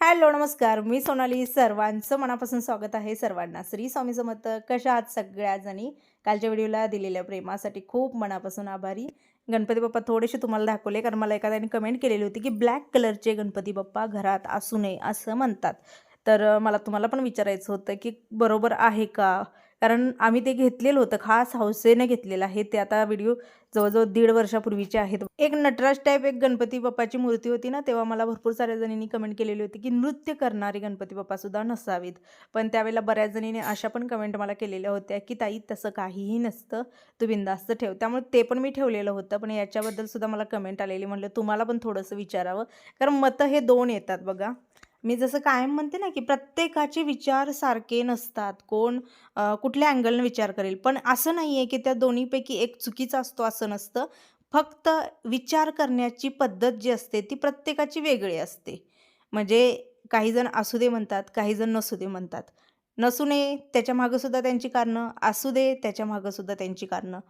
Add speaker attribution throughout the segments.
Speaker 1: Hello नमस्कार. मी सोनाली सर्वांचं मनापासून स्वागत आहे सर्वांना. श्री स्वामी समर्थ कशा आहात सगळ्या जणी कालच्या व्हिडिओला दिलेल्या प्रेमासाठी खूप मनापासून आभारी. गणपती बाप्पा थोडेसे तुम्हाला दाखवले कारण मला एखाद्याने कमेंट केलेली होती की ब्लॅक कलरचे गणपती बाप्पा घरात असू नये असं म्हणतात. तर मला तुम्हाला पण विचारायचं होतं की बरोबर आहे का? कारण आम्ही ते घेतलेलं होतं खास हौसेनं घेतलेलं आहे. ते आता व्हिडिओ जवळजवळ दीड वर्षापूर्वीचे आहेत. एक नटराज टाईप एक गणपती बाप्पाची मूर्ती होती ना तेव्हा मला भरपूर साऱ्या जणींनी कमेंट केलेली होती की नृत्य करणारे गणपती बाप्पासुद्धा नसावेत. पण त्यावेळेला बऱ्याच जणींनी अशा पण कमेंट मला केलेल्या होत्या की ताई तसं काहीही नसतं. तू बिंदास्त ठेव. त्यामुळे ते पण मी ठेवलेलं होतं. पण याच्याबद्दल सुद्धा मला कमेंट आलेली. म्हणलं तुम्हाला पण थोडंसं विचारावं. कारण मतं हे दोन येतात बघा. मी जसं कायम म्हणते ना की प्रत्येकाचे विचार सारखे नसतात. कोण कुठल्या अँगलनं विचार करेल. पण असं नाही आहे की त्या दोन्हीपैकी एक चुकीचा असतो असं नसतं. फक्त विचार करण्याची पद्धत जी असते ती प्रत्येकाची वेगळी असते. म्हणजे काही जण असू दे म्हणतात काही जण नसू दे म्हणतात. नसू नये त्याच्या मागंसुद्धा त्यांची कारणं. असू दे त्याच्या मागंसुद्धा त्यांची कारणं.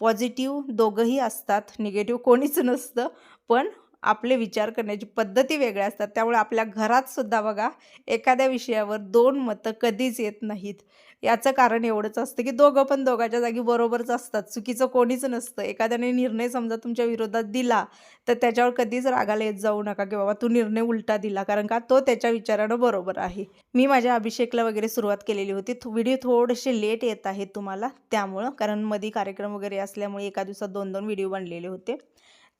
Speaker 1: पॉझिटिव्ह दोघंही असतात निगेटिव्ह कोणीच नसतं. पण आपले विचार करण्याची पद्धती वेगळ्या असतात. त्यामुळे आपल्या घरात सुद्धा बघा एखाद्या विषयावर दोन मतं कधीच येत नाहीत. याचं कारण एवढंच असतं की दोघं पण दोघांच्या जागी बरोबरच असतात. चुकीचं कोणीच नसतं. एखाद्याने निर्णय समजा तुमच्या विरोधात दिला तर त्याच्यावर कधीच रागाला येत जाऊ नका की बाबा तू निर्णय उलटा दिला कारण का तो त्याच्या विचारानं बरोबर आहे. मी माझ्या अभिषेकला वगैरे सुरुवात केलेली होती. व्हिडिओ थोडेसे लेट येत आहेत तुम्हाला त्यामुळं कारण मध्ये कार्यक्रम वगैरे असल्यामुळे एका दिवसात दोन दोन व्हिडिओ बनलेले होते.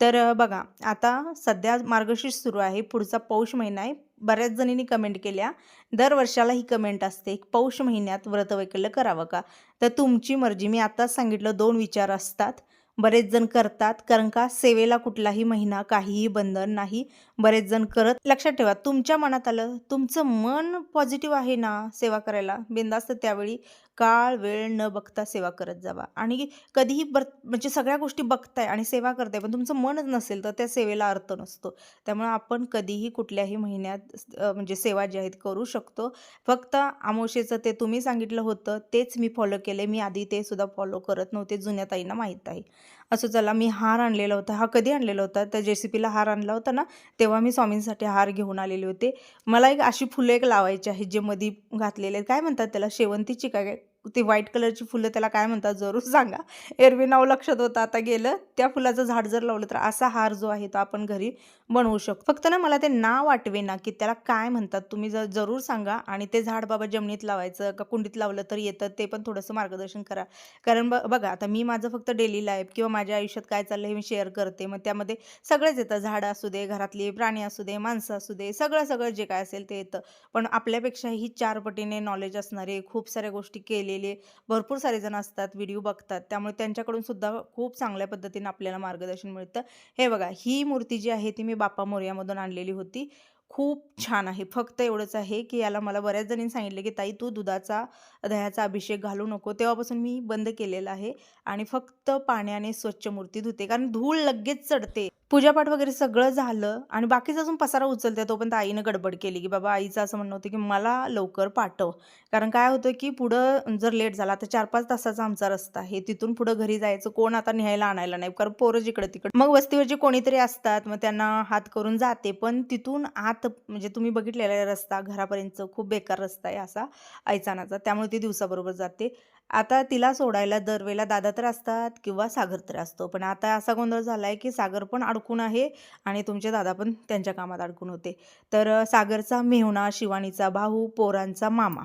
Speaker 1: तर बघा आता सध्या मार्गशीर्ष सुरू आहे. पुढचा पौष महिना आहे. बऱ्याच जणींनी कमेंट केल्या. दर वर्षाला ही कमेंट असते. पौष महिन्यात व्रतवैकल्य करावं का? तर तुमची मर्जी. मी आताच सांगितलं दोन विचार असतात. बरेच जण करतात कारण का सेवेला कुठलाही महिना काहीही बंधन नाही. बरेच जण करत. लक्षात ठेवा तुमच्या मनात आलं तुमचं मन पॉझिटिव्ह आहे ना सेवा करायला? बिंदास्त त्यावेळी काळ वेळ न बघता सेवा करत जावा. आणि कधीही बर म्हणजे सगळ्या गोष्टी बघताय आणि सेवा करताय पण तुमचं मनच नसेल तर त्या सेवेला अर्थ नसतो. त्यामुळे आपण कधीही कुठल्याही महिन्यात म्हणजे सेवा जी आहेत करू शकतो. फक्त आमोशेचं ते तुम्ही सांगितलं होतं तेच मी फॉलो केले मी आधी ते सुद्धा फॉलो करत नव्हते जुन्या ताईंना माहीत आहे. असं चला मी हार आणलेला होता. हा कधी आणलेला होता? त्या जे सी पीला हार आणला होता ना तेव्हा मी स्वामींसाठी हार घेऊन आलेले होते. मला एक अशी फुलं एक लावायची आहेत जे मधी घातलेले आहेत. काय म्हणतात त्याला? शेवंतीची काय? ती व्हाईट कलरची फुलं त्याला काय म्हणतात? जरूर सांगा. एरवी नाव लक्षात होतं आता गेलं. त्या फुलाचं झाड जर लावलं तर असा हार जो आहे तो आपण घरी बनवू शकतो. फक्त ना मला ते नाव आठवे ना की त्याला काय म्हणतात तुम्ही जर जरूर सांगा. आणि ते झाड बाबा जमिनीत लावायचं का कुंडीत लावलं तर येतं ते पण थोडंसं मार्गदर्शन करा. कारण ब बघा आता मी माझं फक्त डेली लाईफ किंवा माझ्या आयुष्यात काय चाललं हे मी शेअर करते. मग त्यामध्ये सगळंच येतं. झाडं असू दे घरातली प्राणी असू दे माणसं असू दे सगळं सगळं जे काय असेल ते येतं. पण आपल्यापेक्षाही चार पटीने नॉलेज असणारे खूप साऱ्या गोष्टी केले केलेले. भरपूर सारे जण असतात व्हिडिओ बघतात. त्यामुळे त्यांच्याकडून सुद्धा खूप चांगल्या पद्धतीने आपल्याला मार्गदर्शन मिळतं. हे बघा ही मूर्ती जी आहे ती मी बापा मोर्यामधून आणलेली होती. खूप छान आहे. फक्त एवढंच आहे की याला मला बऱ्याच जणींनी सांगितलं की ताई तू दुधाचा दह्याचा अभिषेक घालू नको. तेव्हापासून मी बंद केलेला आहे. आणि फक्त पाण्याने स्वच्छ मूर्ती धुते. कारण धूळ लगेच चढते. पूजापाठ वगैरे सगळं झालं आणि बाकीचा अजून पसारा उचलते तोपर्यंत आईनं गडबड केली की बाबा आईचं असं म्हणणं होतं की मला लवकर पाठव. कारण काय होतं की पुढं जर लेट झाला तर चार पाच तासाचा आमचा रस्ता आहे. तिथून पुढं घरी जायचं कोण आता न्यायला आणायला नाही. कारण पोरं जिकडं तिकडं. मग वस्तीवरचे कोणीतरी असतात मग त्यांना हात करून जाते. पण तिथून आत म्हणजे तुम्ही बघितलेला रस्ता घरापर्यंत खूप बेकार रस्ता आहे असा आईचानाचा त्यामुळे ती दिवसाबरोबर जाते. आता तिला सोडायला दरवेळेला दादा तर असतात किंवा सागर तर असतो. पण आता असा गोंधळ झाला आहे की सागर पण अडकून आहे आणि तुमचे दादा पण त्यांच्या कामात अडकून होते. तर सागरचा मेहुणा शिवानीचा भाऊ पोरांचा मामा.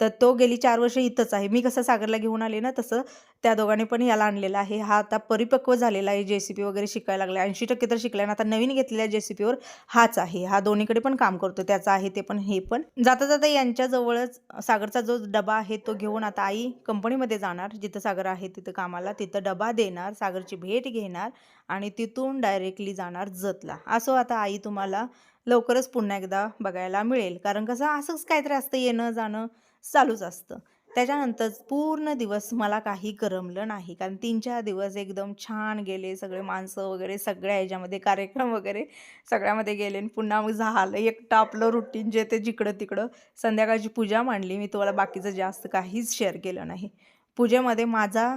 Speaker 1: तर तो गेली चार वर्ष इथंच आहे. मी कसं सागरला घेऊन आले ना तसं त्या दोघांनी पण याला आणलेला आहे. हा आता परिपक्व झालेला आहे जे सी पी वगैरे शिकायला लागला ऐंशी टक्के तर शिकला आणि आता नवीन घेतलेल्या जे सी पीवर हाच आहे. हा दोन्हीकडे पण काम करतो. त्याचा आहे ते पण हे पण. जाता जाता यांच्याजवळच सागरचा जो डबा आहे तो घेऊन आता आई कंपनीमध्ये जाणार. जिथं सागर आहे तिथं कामाला. तिथं डबा देणार सागरची भेट घेणार आणि तिथून डायरेक्टली जाणार जतला. असो आता आई तुम्हाला लवकरच पुन्हा एकदा बघायला मिळेल. कारण कसं असंच काहीतरी असतं येणं जाणं चालूच असतं. त्याच्यानंतर पूर्ण दिवस मला काही करमलं नाही. कारण तीन चार दिवस एकदम छान गेले सगळे माणसं वगैरे सगळ्या ह्याच्यामध्ये कार्यक्रम वगैरे सगळ्यामध्ये गेले आणि पुन्हा मग झालं. एकटं आपलं रुटीन जे ते जिकडं तिकडं संध्याकाळची पूजा मांडली. मी तुम्हाला बाकीचं जास्त काहीच शेअर केलं नाही. पूजेमध्ये माझा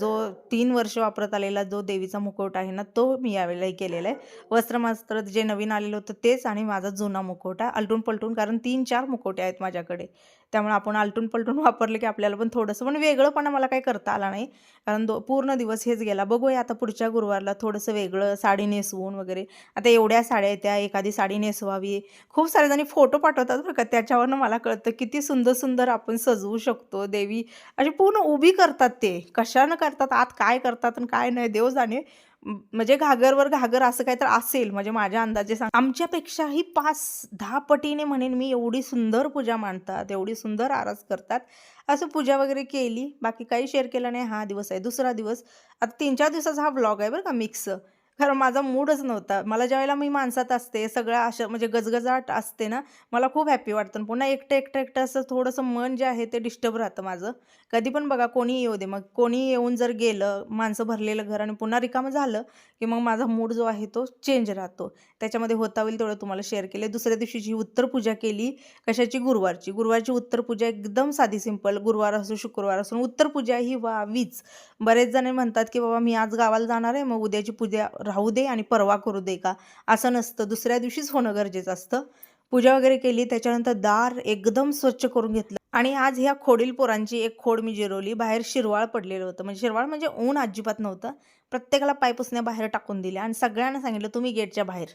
Speaker 1: जो तीन वर्ष वापरत आलेला जो देवीचा मुखवटा आहे ना तो मी यावेळेलाही केलेला आहे. वस्त्रमास्त्र जे नवीन आलेलं होतं तेच आणि माझा जुना मुखवटा आलटून पलटून कारण तीन चार मुखवटे आहेत माझ्याकडे. त्यामुळे आपण आलटून पलटून वापरले की आपल्याला पण थोडंसं पण वेगळंपणा मला काही करता आला नाही. कारण दो पूर्ण दिवस हेच गेला. बघूया आता पुढच्या गुरुवारला थोडंसं वेगळं साडी नेसवून वगैरे. आता एवढ्या साड्या आहेत त्या एखादी साडी नेसवावी. खूप सारे जणी फोटो पाठवतात बरं का त्याच्यावरनं मला कळतं किती सुंदर सुंदर आपण सजवू शकतो देवी. अशी पूर्ण उभी करतात ते. कशानं करतात? आत काय करतात आणि काय नाही? देव जाणे. म्हणजे घागरवर घागर असं काय तर असेल. म्हणजे माझ्या अंदाजे सांग. आमच्यापेक्षाही पाच दहा पटीने म्हणेन मी एवढी सुंदर पूजा मांडतात. एवढी सुंदर आरास करतात. असं पूजा वगैरे केली. बाकी काही शेअर केलं नाही. हा दिवस आहे. दुसरा दिवस. आता तीन चार दिवसाचा हा ब्लॉग आहे बरं का मिक्स कारण माझा मूडच नव्हता. मला ज्यावेळेला मी माणसात असते सगळं असं म्हणजे गजगजाट असते ना मला खूप हॅपी वाटतं. आणि पुन्हा एकटं एकटं एकटं असं थोडंसं मन जे आहे ते डिस्टर्ब राहतं माझं. कधी पण बघा कोणी येऊ दे. मग कोणी येऊन जर गेलं माणसं भरलेलं घर आणि पुन्हा रिकामं झालं की मग माझा मूड जो आहे तो चेंज राहतो. त्याच्यामध्ये होता होईल तेवढं तुम्हाला शेअर केले. दुसऱ्या दिवशीची उत्तर पूजा केली कशाची? गुरुवारची. गुरुवारची उत्तर पूजा एकदम साधी सिंपल गुरुवार असो शुक्रवार असो. उत्तर पूजा ही व्हावीच. बरेच जण म्हणतात की बाबा मी आज गावाला जाणार आहे. मग उद्याची पूजा राहू दे आणि परवा करू दे का? असं नसतं. दुसऱ्या दिवशीच होणं गरजेचं असतं. पूजा वगैरे केली त्याच्यानंतर दार एकदम स्वच्छ करून घेतलं. आणि आज ह्या खोडील पोरांची एक खोड मी जिरवली. बाहेर शिरवाळ पडलेलं होतं. म्हणजे शिरवाळ म्हणजे ऊन अजिबात नव्हतं. प्रत्येकाला पाय पुसण्या बाहेर टाकून दिल्या आणि सगळ्यांना सांगितलं तुम्ही गेटच्या बाहेर.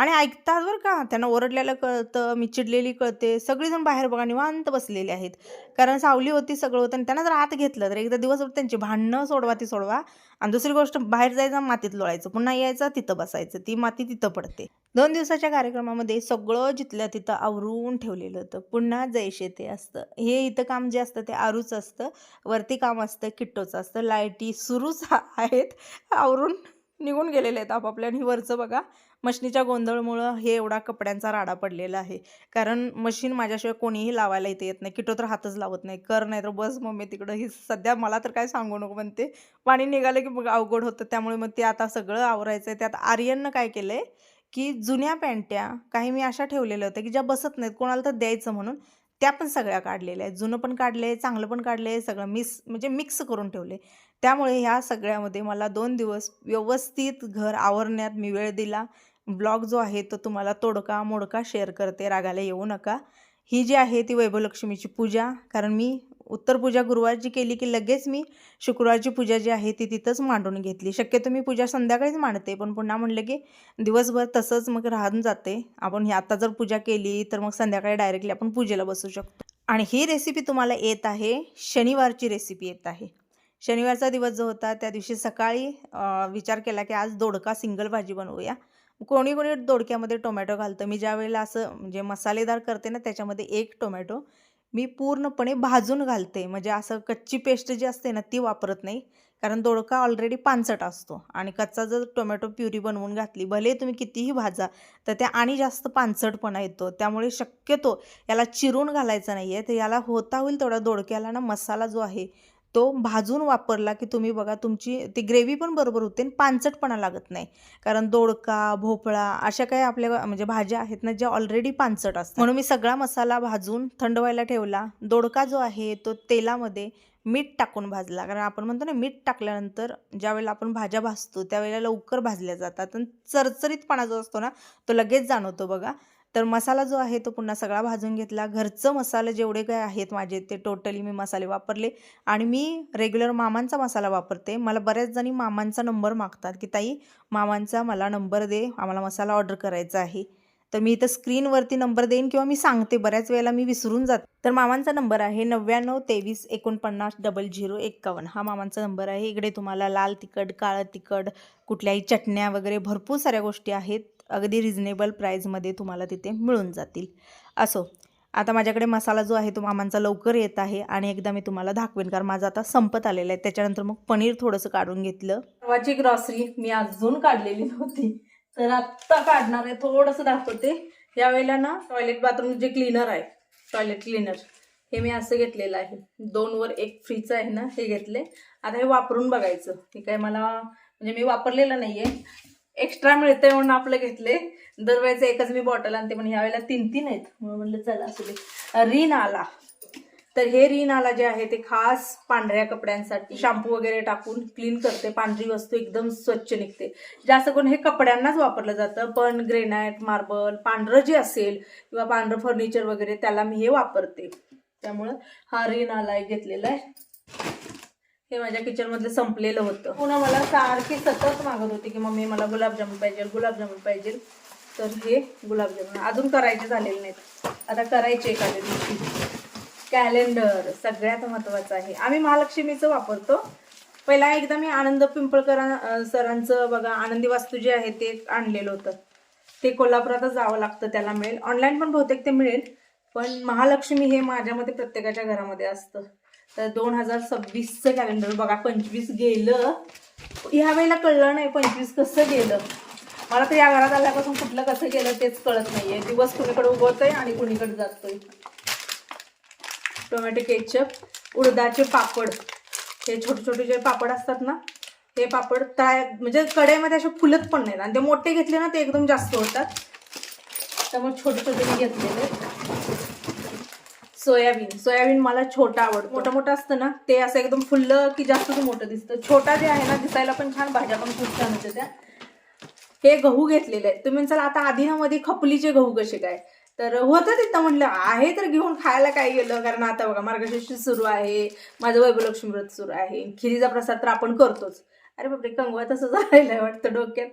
Speaker 1: आणि ऐकतात बरं का त्यांना ओरडलेलं कळतं मी चिडलेली कळते. सगळीजण बाहेर बघा निवांत बसलेले आहेत. कारण सावली होती सगळं होतं आणि त्यांना जर आत घेतलं तर एकदा दिवस त्यांची भांडणं सोडवा ती सोडवा. आणि दुसरी गोष्ट बाहेर जायचं मातीत लोळायचं. पुन्हा यायचं तिथं बसायचं. ती माती तिथं पडते. दोन दिवसाच्या कार्यक्रमामध्ये सगळं जिथल्या तिथं आवरून ठेवलेलं होतं. पुन्हा जैशे ते असतं. हे इथं काम जे असतं ते आरूचं असतं. वरती काम असतं किट्टोचं असतं. लाईटी सुरूच आहेत. आवरून निघून गेलेले आहेत आपापल्या. आणि वरचं बघा मशनीच्या गोंधळमुळं हे एवढा कपड्यांचा राडा पडलेला आहे. कारण मशीन माझ्याशिवाय कोणीही लावायला इथे येत नाही. किटो तर हातच लावत नाही. कर नाही तर बस मम्मी तिकडं. ही सध्या मला तर काय सांगू नको म्हणते. पाणी निघालं की मग अवघड होतं. त्यामुळे मग ते आता सगळं आवरायचं आहे त्यात आर्यननं काय केलं आहे की जुन्या पॅन्ट्या काही मी अशा ठेवलेल्या होत्या की ज्या बसत नाहीत. कोणाला तर द्यायचं म्हणून. त्या पण सगळ्या काढलेल्या आहेत. जुनं पण काढले चांगलं पण काढले सगळं मिस म्हणजे मिक्स करून ठेवले त्यामुळे ह्या सगळ्यामध्ये मला दोन दिवस व्यवस्थित घर आवरण्यात मी वेळ दिला. ब्लॉग जो आहे तो तुम्हाला तोडका मोडका शेअर करते रागाला येऊ नका. ही जी आहे ती वैभवलक्ष्मीची पूजा कारण मी उत्तर पूजा गुरुवारची केली की लगेच मी शुक्रवारची पूजा जी आहे ती तिथंच मांडून घेतली. शक्यतो मी पूजा संध्याकाळीच मांडते पण पुन्हा म्हणलं की दिवसभर तसंच मग राहून जाते. आपण ही आता जर पूजा केली तर मग संध्याकाळी डायरेक्टली आपण पूजेला बसू शकतो. आणि ही रेसिपी तुम्हाला येत आहे शनिवारची रेसिपी येत आहे. शनिवारचा दिवस जो होता त्या दिवशी सकाळी विचार केला की आज दोडका सिंगल भाजी बनवूया. कोणी कोणी दोडक्यामध्ये टोमॅटो घालतं. मी ज्या वेळेला असं म्हणजे मसालेदार करते ना त्याच्यामध्ये एक टोमॅटो मी पूर्णपणे भाजून घालते. म्हणजे असं कच्ची पेस्ट जी असते ना ती वापरत नाही. कारण दोडका ऑलरेडी पानसट असतो. आणि कच्चा जर टोमॅटो प्युरी बनवून घातली भले तुम्ही कितीही भाजा तर त्या आणि जास्त पानसटपणा येतो. त्यामुळे शक्यतो याला चिरून घालायचं नाही आहे तर याला होता होईल तेवढा दोडक्याला ना मसाला जो आहे तो भाजून वापरला की तुम्ही बघा तुमची ती ग्रेव्ही पण बरोबर होते आणि पानसटपणा लागत नाही. कारण दोडका भोपळा अशा काही आपल्या म्हणजे भाज्या आहेत ना ज्या ऑलरेडी पानसट असतात. म्हणून मी सगळा मसाला भाजून थंड व्हायला ठेवला. दोडका जो आहे तो तेलामध्ये मीठ टाकून भाजला. कारण आपण म्हणतो ना मीठ टाकल्यानंतर ज्यावेळेला आपण भाज्या भाजतो त्यावेळेला लवकर भाजल्या जातात. आणि चरचरीतपणा जो असतो ना तो लगेच जाणवतो बघा. तर मसाला जो आहे तो पुन्हा सगळा भाजून घेतला. घरचं मसाले जेवढे काय आहेत माझे ते टोटली मी मसाले वापरले. आणि मी रेग्युलर मामांचा मसाला वापरते. मला बऱ्याच जणी मामांचा नंबर मागतात की ताई मामांचा मला नंबर दे. आम्हाला मसाला ऑर्डर करायचा आहे. तर मी इथं स्क्रीनवरती नंबर देईन किंवा मी सांगते. बऱ्याच वेळेला मी विसरून जाते. तर मामांचा नंबर आहे नव्याण्णव तेवीस एकोणपन्नास डबल झिरो एक्कावन्न. हा मामांचा नंबर आहे. इकडे तुम्हाला लाल तिखट काळं तिखट कुठल्याही चटण्या वगैरे भरपूर साऱ्या गोष्टी आहेत. अगदी रिजनेबल प्राईजमध्ये तुम्हाला तिथे मिळून जातील. असो आता माझ्याकडे मसाला जो आहे तो मामांचा लवकर येत आहे आणि एकदा मी तुम्हाला दाखवेन कारण माझा आता संपत आलेला आहे. त्याच्यानंतर मग पनीर थोडंसं काढून घेतलं. परवाची ग्रॉसरी मी अजून काढलेली नव्हती तर आत्ता काढणार आहे थोडंसं दाखवते. यावेळेला ना टॉयलेट बाथरूम जे क्लीनर आहे टॉयलेट क्लीनर हे मी असं घेतलेलं आहे. दोनवर एक फ्रीचं आहे ना हे घेतले. आता हे वापरून बघायचं. हे काय मला म्हणजे मी वापरलेलं नाहीये. एक्स्ट्रा मिळते म्हणून आपलं घेतले दरवेळेचं एकच मी बॉटल आणते पण ह्यावेळेला तीन तीन आहेत. म्हणून म्हणलं चला असू दे. रिन आला तर हे रिनाला जे आहे ते खास पांढऱ्या कपड्यांसाठी शॅम्पू वगैरे टाकून क्लीन करते. पांढरी वस्तू एकदम स्वच्छ निघते. जास्त करून हे कपड्यांनाच वापरलं जातं. पण ग्रेनाईट मार्बल पांढरं जे असेल किंवा पांढरं फर्निचर वगैरे त्याला मी हे वापरते. त्यामुळं हा रिनाला आला घेतलेला आहे. हे माझ्या किचनमधलं संपलेलं होतं. पुन्हा मला सारखी सतत मागत होती की मम्मी मला गुलाबजामुन पाहिजे गुलाबजामुन पाहिजे. तर हे गुलाबजामुन अजून करायचे झालेले नाहीत. आता करायचे एखाद्या दिवशी. कॅलेंडर सगळ्यात महत्त्वाचं आहे. आम्ही महालक्ष्मीचं वापरतो. पहिला एकदा मी आनंद पिंपळकर सरांचं बघा आनंदी वास्तू जे आहे ते आणलेलं होतं. ते कोल्हापुरातच जावं लागतं त्याला मिळेल. ऑनलाईन पण बहुतेक ते मिळेल. पण महालक्ष्मी हे माझ्या मते प्रत्येकाच्या घरामध्ये असतं. तर दोन हजार सव्वीसचं कॅलेंडर बघा पंचवीस गेलं. ह्या वेळेला कळलं नाही पंचवीस कसं गेलं. मला तर या घरात आल्यापासून कुठलं कसं गेलं तेच कळत नाहीये. दिवस कुणीकडे उगवतोय आणि कुणीकडे जातोय. टोमॅटो केचप उडदाचे पापड. हे छोटे छोटे जे पापड असतात ना हे पापड त्या म्हणजे कडेमध्ये असे फुलत पण नाहीत. आणि ते मोठे घेतले ना ते एकदम जास्त होतात. त्यामुळे छोटे छोटे मी घेतलेले. सोयाबीन. सोयाबीन मला छोटा आवडतो. मोठं मोठं असतं ना? ते असं एकदम फुल्ल की जास्त मोठं दिसतं. छोटा जे आहे ना दिसायला पण छान भाज्या पण खूप छान होत्या त्या. हे गहू घेतलेले आहेत तुम्ही चला आता आधीनामध्ये खपलीचे गहू कसे काय? तर होतं तिथं म्हटलं आहे तर घेऊन खायला काय गेलं. कारण आता बघा मार्गशीर्ष सुरू आहे. माझं वैभवलक्ष्मी व्रत सुरू आहे. खिरीचा प्रसाद तर आपण करतोच. अरे बापरे कंगवा तसं झालेलं आहे वाटतं डोक्यात.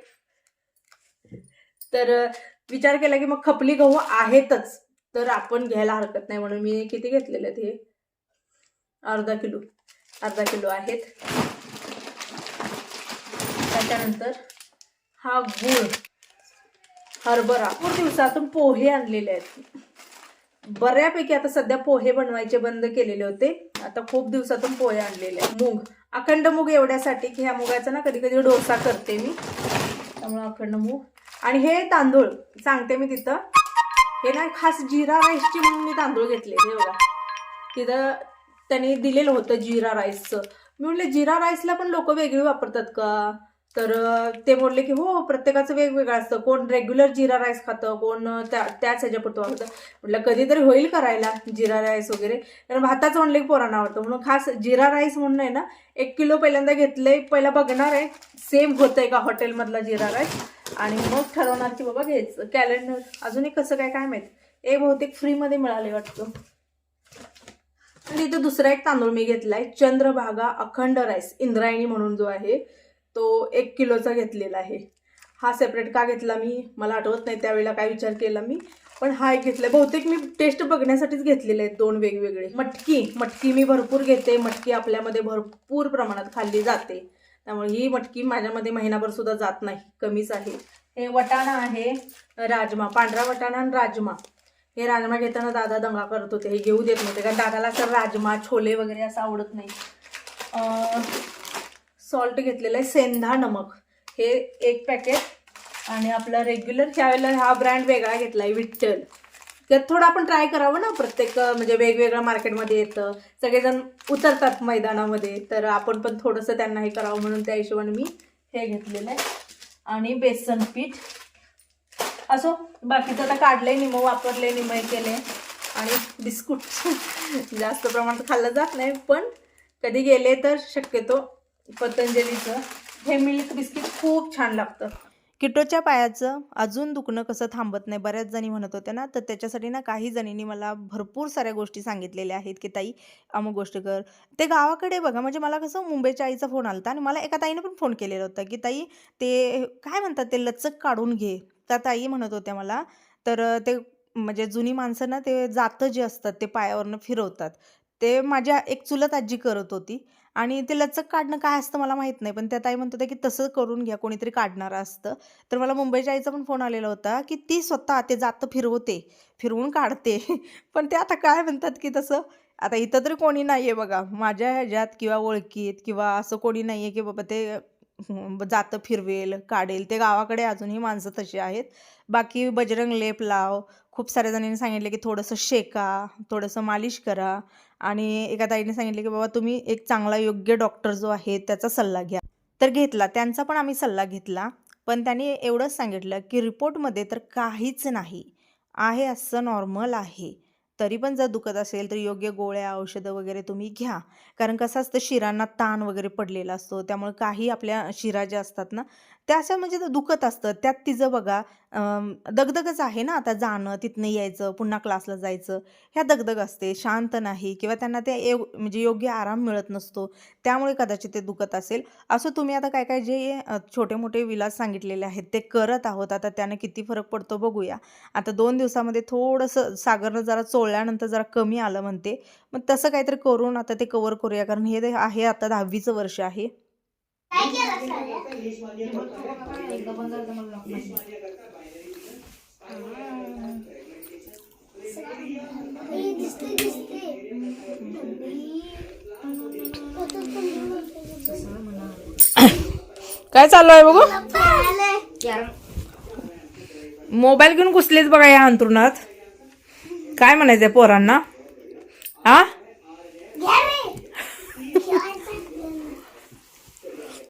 Speaker 1: तर विचार केला की मग खपली गहू आहेतच. तर आपण घ्यायला हरकत नाही म्हणून मी किती घेतलेले आहेत हे? अर्धा किलो. अर्धा किलो आहेत. त्याच्यानंतर हा गुळ. हरभरा. खूप दिवसातून पोहे आणलेले आहेत. बऱ्यापैकी आता सध्या पोहे बनवायचे बंद केलेले होते. आता खूप दिवसातून पोहे आणलेले आहेत. मूग. अखंड मूग एवढ्यासाठी की ह्या मुगाचा ना कधी कधी डोसा करते मी. त्यामुळे अखंड मूग. आणि हे तांदूळ. सांगते मी तिथं. हे ना खास जिरा राईसची म्हणून मी तांदूळ घेतले हे बघा. तिथं त्यांनी दिलेलं होतं जिरा राईसचं. मी म्हटलं जिरा राईसला पण लोक वेगळी वापरतात का? तर ते बोलले की हो प्रत्येकाचं वेगवेगळं असतं. कोण रेग्युलर जिरा राईस खातं कोण त्या त्याच ह्याच्यापुरतं वापरतं. म्हटलं कधीतरी होईल करायला जिरा राईस वगैरे. कारण भाताचं म्हणलं की पोरांना आवडतं. म्हणून खास जिरा राईस म्हणून आहे ना एक किलो पहिल्यांदा घेतलंय पहिला बघणार आहे सेम होतंय का हॉटेलमधला जिरा राईस? आणि मग ठरवणार की बाबा घ्यायचं कॅलेंडर अजून एक कसं काय काय माहीत. ए बहुतेक फ्रीमध्ये मिळाले वाटतं. आणि इथं दुसरा एक तांदूळ मी घेतलाय चंद्रभागा अखंड राईस इंद्रायणी म्हणून जो आहे तो एक किलोचा घेतलेला आहे. हा सेपरेट का घेतला मी? मला आठवत नाही त्यावेळेला काय विचार केला मी. पण हा एक घेतलाय. बहुतेक मी टेस्ट बघण्यासाठीच घेतलेले आहेत दोन वेगवेगळे. मटकी मटकी मी भरपूर घेते. मटकी आपल्यामध्ये भरपूर प्रमाणात खाल्ली जाते. त्यामुळे ही मटकी माझ्यामध्ये महिनाभर सुद्धा जात नाही. कमीच आहे. हे वटाणा आहे राजमा पांढरा वटाणा आणि राजमा. हे राजमा घेताना दादा दंगा करत होते. हे घेऊ देत नव्हते कारण दादाला असं राजमा छोले वगैरे असं आवडत नाही. सॉल्ट घेतलेलं आहे सेंधा नमक. हे एक पॅकेट आणि आपलं रेग्युलर त्यावेळेला हा ब्रँड वेगळा घेतला आहे विठ्ठल. त्यात थोडं आपण ट्राय करावं ना प्रत्येक म्हणजे वेगवेगळ्या मार्केटमध्ये येतं. सगळेजण उतरतात मैदानामध्ये. तर आपण पण थोडंसं त्यांना हे करावं म्हणून त्या हिशोबाने मी हे घेतलेलं आहे. आणि बेसन पीठ. असो बाकीचं आता काढलंय निमं वापरले निमय केले आणि बिस्कुट जास्त प्रमाणात खाल्लं जात नाही पण कधी गेले तर शक्यतो पतंजलीचं. हे मिल्क बिस्किट खूप छान लागतं.
Speaker 2: किटोच्या पायाचं अजून दुखणं कसं थांबत नाही? बऱ्याच जणी म्हणत होत्या ना तर त्याच्यासाठी ना काही जणींनी मला भरपूर साऱ्या गोष्टी सांगितलेल्या आहेत की ताई अमुक गोष्ट कर. ते गावाकडे बघा म्हणजे मला कसं मुंबईच्या आईचा फोन आला आणि मला एका ताईने पण फोन केलेला होता की ताई ते काय म्हणतात ते लचक काढून घे. त्या ताई म्हणत होत्या मला तर ते म्हणजे जुनी माणसं ना ते जातं जे असतात ते पायावरनं फिरवतात. ते माझ्या एक चुलत आजी करत होती. आणि ते लचक काढणं काय असतं मला माहीत नाही पण त्या ताई म्हणत होत्या की तसं करून घ्या कोणीतरी काढणारं असतं. तर मला मुंबईच्या आईचा पण फोन आलेला होता की ती स्वतः ते जातं फिरवते फिरवून काढते. पण ते आता काय म्हणतात की तसं आता इथं तरी कोणी नाही आहे बघा. माझ्या ह्याच्यात किंवा ओळखीत किंवा असं कोणी नाही आहे की बाबा ते जातं फिरवेल काढेल. ते गावाकडे अजूनही माणसं तशी आहेत. बाकी बजरंग लेप लाव. खूप साऱ्या जणांनी सांगितलं की थोडंसं शेका थोडंसं मालिश करा. आणि एका ताईने सांगितलं की बाबा तुम्ही एक चांगला योग्य डॉक्टर जो आहे त्याचा सल्ला घ्या. तर घेतला. त्यांचा पण आम्ही सल्ला घेतला. पण त्यांनी एवढंच सांगितलं की रिपोर्टमध्ये तर काहीच नाही. आहे असं नॉर्मल आहे.
Speaker 1: तरी पण जर दुखत असेल तर योग्य गोळ्या औषधं वगैरे तुम्ही घ्या. कारण कसं असतं शिरांना ताण वगैरे पडलेला असतो. त्यामुळे काही आपल्या शिरा ज्या असतात ना त्या अशा म्हणजे दुखत असतं त्यात तिचं बघा दगदगच आहे ना आता जाणं तिथनं यायचं पुन्हा क्लासला जायचं. ह्या दगदग असते शांत नाही किंवा त्यांना ते एव म्हणजे योग्य आराम मिळत नसतो. त्यामुळे कदाचित ते दुखत असेल. असं तुम्ही आता काय काय जे छोटे मोठे विलास सांगितलेले आहेत ते करत आहोत. आता त्यानं किती फरक पडतो बघूया. आता दोन दिवसामध्ये थोडंसं सागरनं जरा चोळल्यानंतर जरा कमी आलं म्हणते. मग तसं काहीतरी करून आता ते कवर करूया कारण हे आहे आता दहावीचं वर्ष आहे. काय चालू आहे बघू? मोबाईल घेऊन घुसलेच बघा या अंतरुणात काय म्हणायचंय पोरांना? आ?